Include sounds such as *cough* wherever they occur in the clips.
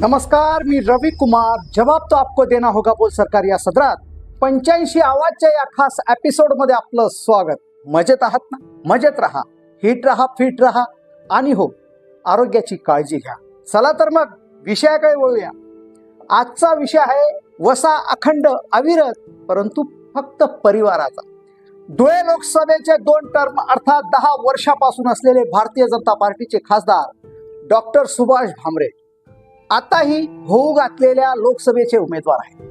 नमस्कार मी रवी कुमार. जवाब तो आपको देना होगा बोल सरकार या सदरात. पंच्याऐंशी आवाजच्या या खास एपिसोडमध्ये आपलं स्वागत. मजेत आहात ना? मजेत राहा. हिट राहा फिट राहा. आणि हो आरोग्याची काळजी घ्या. चला तर मग विषयाकडे वळूया. आजचा विषय आहे वसा अखंड अविरत परंतु फक्त परिवाराचा. धुळे लोकसभेचे दोन टर्म अर्थात दहा वर्षापासून असलेले भारतीय जनता पार्टीचे खासदार डॉक्टर सुभाष भामरे आताही होऊ घातलेल्या लोकसभेचे उमेदवार आहेत.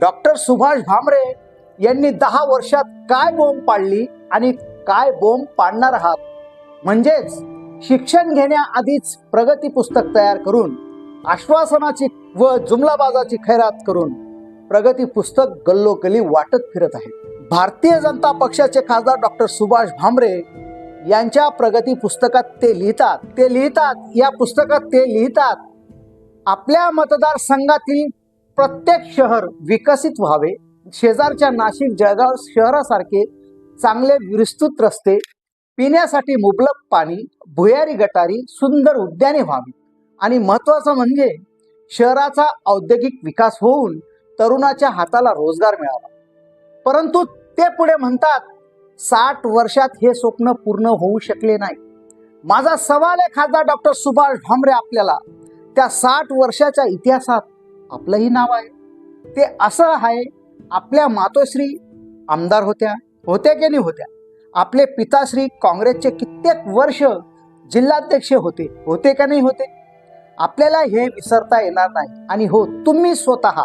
डॉक्टर सुभाष भामरे यांनी दहा वर्षात काय बोंब पाडली आणि काय बोंब पाडणार आहात? म्हणजेच शिक्षण घेण्याआधीच प्रगती पुस्तक तयार करून आश्वासनाची व जुमलाबाजाची खैरात करून प्रगती पुस्तक गल्लोगल्ली वाटत फिरत आहे भारतीय जनता पक्षाचे खासदार डॉक्टर सुभाष भामरे यांच्या प्रगती पुस्तकात ते लिहितात ते लिहितात या पुस्तकात ते लिहितात. आपल्या मतदारसंघातील प्रत्येक शहर विकसित व्हावे. शेजारच्या नाशिक जळगाव शहरासारखे चांगले विस्तृत रस्ते पिण्यासाठी मुबलक पाणी भुयारी गटारी सुंदर उद्याने व्हावी. आणि महत्वाचं म्हणजे शहराचा औद्योगिक विकास होऊन तरुणाच्या हाताला रोजगार मिळावा. परंतु ते पुढे म्हणतात साठ वर्षात हे स्वप्न पूर्ण होऊ शकले नाही. माझा सवाल आहे खासदार डॉक्टर सुभाष भामरे आपल्याला त्या साठ वर्षाच्या इतिहासात आपलंही नाव आहे. ते असं आहे आपल्या मातोश्री आमदार होत्या होत्या की नाही होत्या? आपले पिताश्री काँग्रेसचे कित्येक वर्ष जिल्हाध्यक्ष होते होते का नाही होते? आपल्याला हे विसरता येणार नाही. आणि हो तुम्ही स्वतः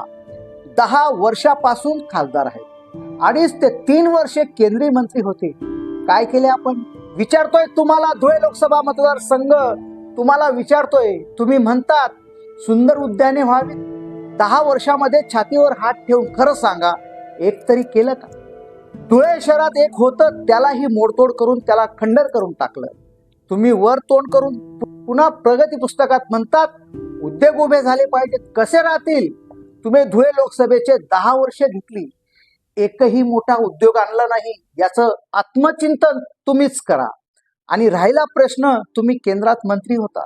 दहा वर्षापासून खासदार आहेत अडीच ते तीन वर्षे केंद्रीय मंत्री होते. काय केले आपण? विचारतोय तुम्हाला धुळे लोकसभा मतदारसंघ तुम्हाला विचारतोय तुम्ही म्हणतात सुंदर उद्याने व्हावीत दहा वर्षामध्ये छातीवर हात ठेवून खरं सांगा एक तरी केलं का? धुळे शहरात एक होतं त्यालाही मोडतोड करून त्याला खंडर करून टाकलं. तुम्ही वर तोंड करून पुन्हा प्रगती पुस्तकात म्हणतात उद्योग उभे झाले पाहिजे कसे राहतील? तुम्ही धुळे लोकसभेचे दहा वर्ष घेतली. एकही मोठा उद्योग आणला नाही याचं आत्मचिंतन तुम्हीच करा. आणि राहिला प्रश्न तुम्ही केंद्रात मंत्री होता.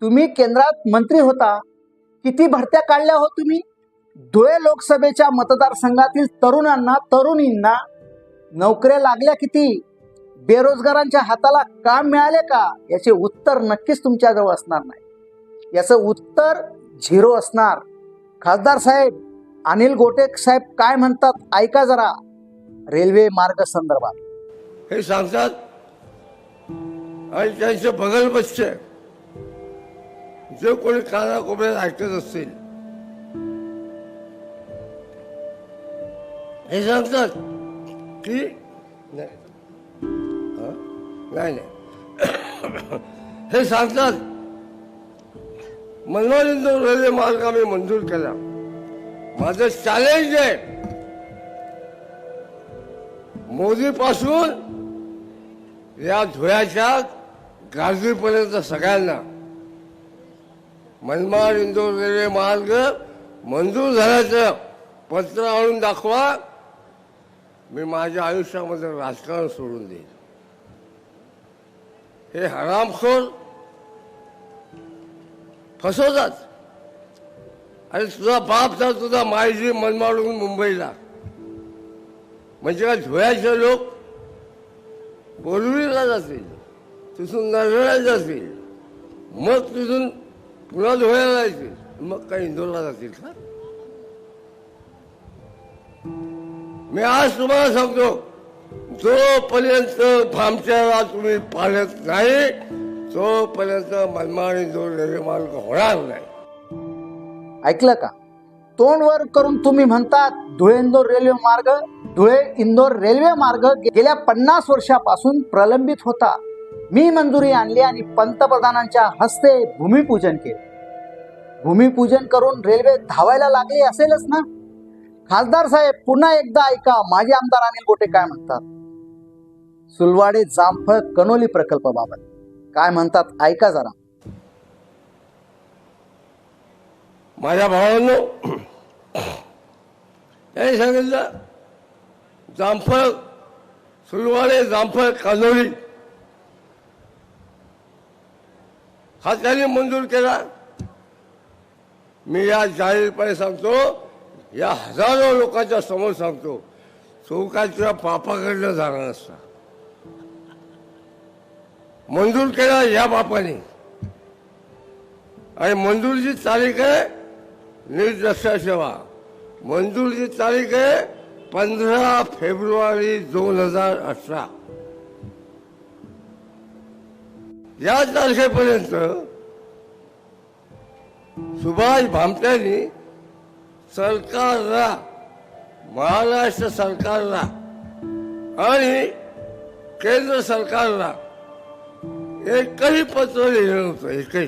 तुम्ही केंद्रात मंत्री होता. किती भरत्या काढल्या हो तुम्ही? धुळे लोकसभेच्या मतदारसंघातील तरुणांना तरुणींना नोकऱ्या लागल्या किती? बेरोजगारांच्या हाताला काम मिळाले का? याचे उत्तर नक्कीच तुमच्याजवळ असणार नाही. याचं उत्तर झिरो असणार. खासदार साहेब अनिल गोटे साहेब काय म्हणतात? ऐका जरा. रेल्वे मार्ग संदर्भात. हे सांगतात आणि त्यांचे बगल बसचे. जे कोणी कानाकोपऱ्यात ऐकत असतील. हे सांगतात की नाही. नाही नाही. हे सांगतात मनोरंजन रेल्वे मार्ग आम्ही मंजूर केला. माझं चॅलेंज आहे. मोदी पासून या धुळ्याच्या गाजवीपर्यंत सगळ्यांना. मनमाड इंदोर रेल्वे मार्ग मंजूर झाल्याचं पत्र आणून दाखवा. मी माझ्या आयुष्यामध्ये राजकारण सोडून देईन. हे हरामखोर फसवतात. आणि तुझा बाप तर तुझा मायजी मनमाडून मुंबईला म्हणजे काय धुळ्याचे लोक बोलवीला जातील? तिथून नरळा जातील मग तिथून पुन्हा धुळ्याला जातील मग काही इंदोरला जातील का? मी आज तुम्हाला सांगतो जोपर्यंत भामच्याला तुम्ही पाळत नाही तोपर्यंत मनमाड जो रेल्वे मार्ग होणार नाही. ऐकलं का? तोंडवर करून तुम्ही म्हणतात धुळे इंदोर रेल्वे मार्ग धुळे इंदोर रेल्वे मार्ग गेल्या पन्नास वर्षापासून प्रलंबित होता. मी मंजुरी आणली आणि पंतप्रधानांच्या हस्ते भूमिपूजन केले. भूमिपूजन करून रेल्वे धावायला लागली असेलच ना? खासदार साहेब पुन्हा एकदा ऐका माजी आमदार अनिल गोटे काय म्हणतात? सुलवाडे जामफळ कनोली प्रकल्पाबाबत काय म्हणतात ऐका जरा. माझ्या भावांनो त्यांनी सांगितलं जामफळ सुलवाडे जामफळ कानोली. हा त्यांनी मंजूर केला. मी या जाहीरपणे सांगतो या हजारो लोकांच्या समोर सांगतो तो काय तुझ्या पापाकडनं जाणार नसता मंजूर केला या बापाने. आणि मंजूरची तारीख आहे नीट लक्षात ठेवा मंजूरची तारीख आहे पंधरा फेब्रुवारी दोन हजार अठरा. या तारखेपर्यंत सुभाष भामट्यांनी सरकारला महाराष्ट्र सरकारला आणि केंद्र सरकारला एकही पत्र लिहिलं नव्हतं एकही.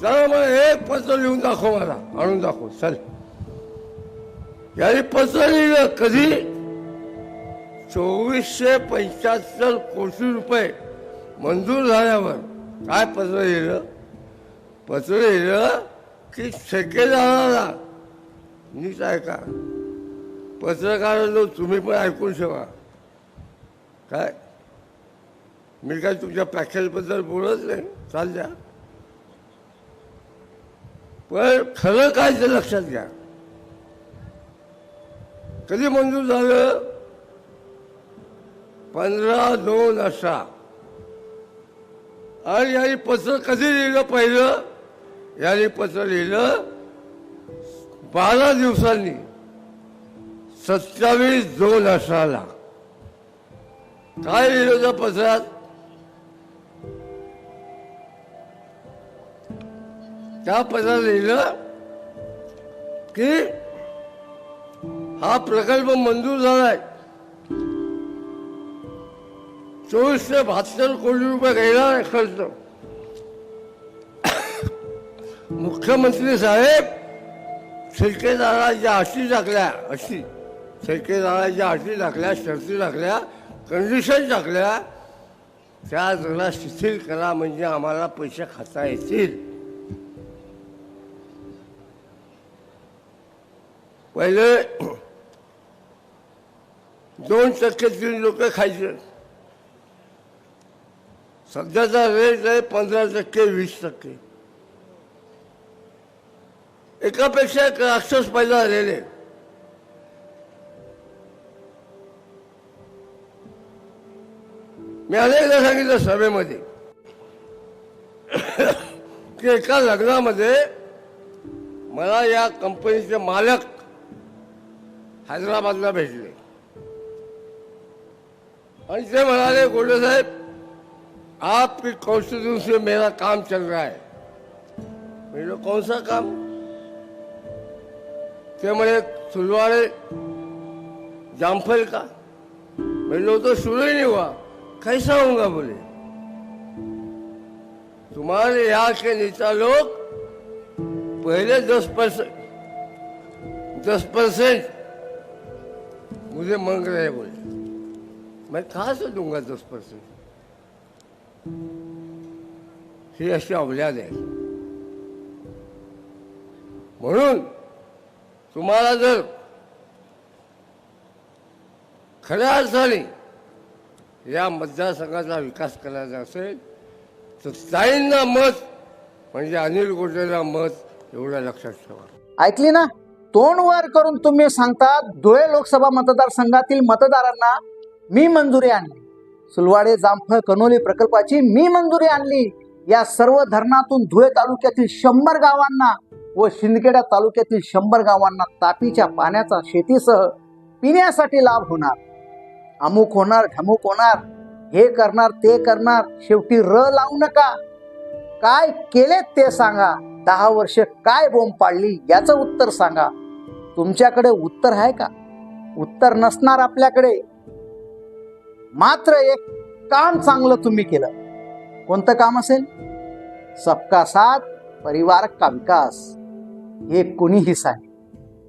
चला मग एक पत्र लिहून दाखव मला आणून दाखव चल. यांनी पत्र लिहिलं कधी? चोवीसशे पंच्याहत्तर कोटी रुपये मंजूर झाल्यावर काय पत्र लिहिलं पत्र लिहिलं की ठेकेदाराला नीट ऐका पत्रकारांनो तुम्ही पण ऐकून ठेवा. काय? मी काय तुमच्या पॅकेजबद्दल बोलत नाही? चालल्या पण खरं काय ते लक्षात घ्या. कधी मंजूर झालं? पंधरा दोन अशा आणि यांनी पत्र कधी लिहिलं पहिलं? यांनी पत्र लिहिलं बारा दिवसांनी. सत्तावीस दोन अठराला काय लिहिलं त्या पत्रात? त्या पत्रात लिहिलं की हा प्रकल्प मंजूर झालाय. चोवीसशे बहात्तर कोटी रुपये गेला खर्च. मुख्यमंत्री साहेब ठेकेदाराच्या अटी टाकल्या अशी ठेकेदाराच्या अटी टाकल्या शर्ती टाकल्या कंडिशन टाकल्या. त्या जरा शिथिल करा म्हणजे आम्हाला पैसे खाता येतील. पहिले दोन टक्के तीन लोक खायचे. सध्याचा रेट आहे पंधरा टक्के वीस टक्के. एकापेक्षा एक राक्षस पैदा झालेले मी अनेकदा सांगितलं सभेमध्ये *coughs* की एका लग्नामध्ये मला या कंपनीचे मालक हैदराबादला भेटले. आणि ते म्हणाले गोडे साहेब आपकी कॉन्स्टिट्यूशन से मेरा काम चल रहा है। मेरे कौन सा काम? ते म्हणे सुलवाड़े जामफल का? मैं तो शुरू ही नहीं हुआ। कैसा होगा बोले? तुम्हारे यहाँ के नेता लोग पहले दस परसेंट दस परसेंट मुझे मांग रहे बोले। मैं कहा से दूँगा दस परसेंट? ही अशी अवजाद आहे. म्हणून तुम्हाला जर खऱ्या अर्थाने या मतदारसंघाचा विकास करायचा असेल तर ताईंना मत म्हणजे अनिल गोटेला मत एवढं लक्षात ठेवा. ऐकली ना? तोंड वर करून तुम्ही सांगता धुळे लोकसभा मतदारसंघातील मतदारांना मी मंजुरी आणली. सुलवाडे जामफळ कनोली प्रकल्पाची मी मंजुरी आणली. या सर्व धरणातून धुळे तालुक्यातील शंभर गावांना व शिंदखेडा तालुक्यातील शंभर गावांना तापीच्या पाण्याचा शेतीसह पिण्यासाठी लाभ होणार. अमुक होणार ढमुक होणार हे करणार ते करणार शेवटी र लावू नका. काय केलेत ते सांगा. दहा वर्ष काय बोंब पाडली याचं उत्तर सांगा. तुमच्याकडे उत्तर आहे का? उत्तर नसणार आपल्याकडे. मात्र एक काम चांगलं तुम्ही केलं. कोणतं काम असेल? सबका साथ परिवार का विकास. हे कुणीही सांग.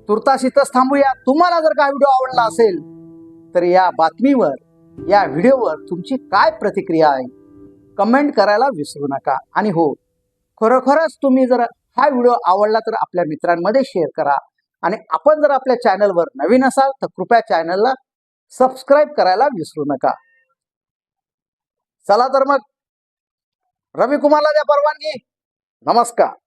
तुर्तास इथंच थांबूया. तुम्हाला जर का व्हिडिओ आवडला असेल तर या बातमीवर या व्हिडिओवर तुमची काय प्रतिक्रिया आहे? कमेंट करायला विसरू नका. आणि हो खरोखरच तुम्ही जर हा व्हिडिओ आवडला तर आपल्या मित्रांमध्ये शेअर करा. आणि आपण जर आपल्या चॅनलवर नवीन असाल तर कृपया चॅनलला सबस्क्राईब करायला विसरू नका. चला तर मग रविकुमारला द्या परवानगी. नमस्कार.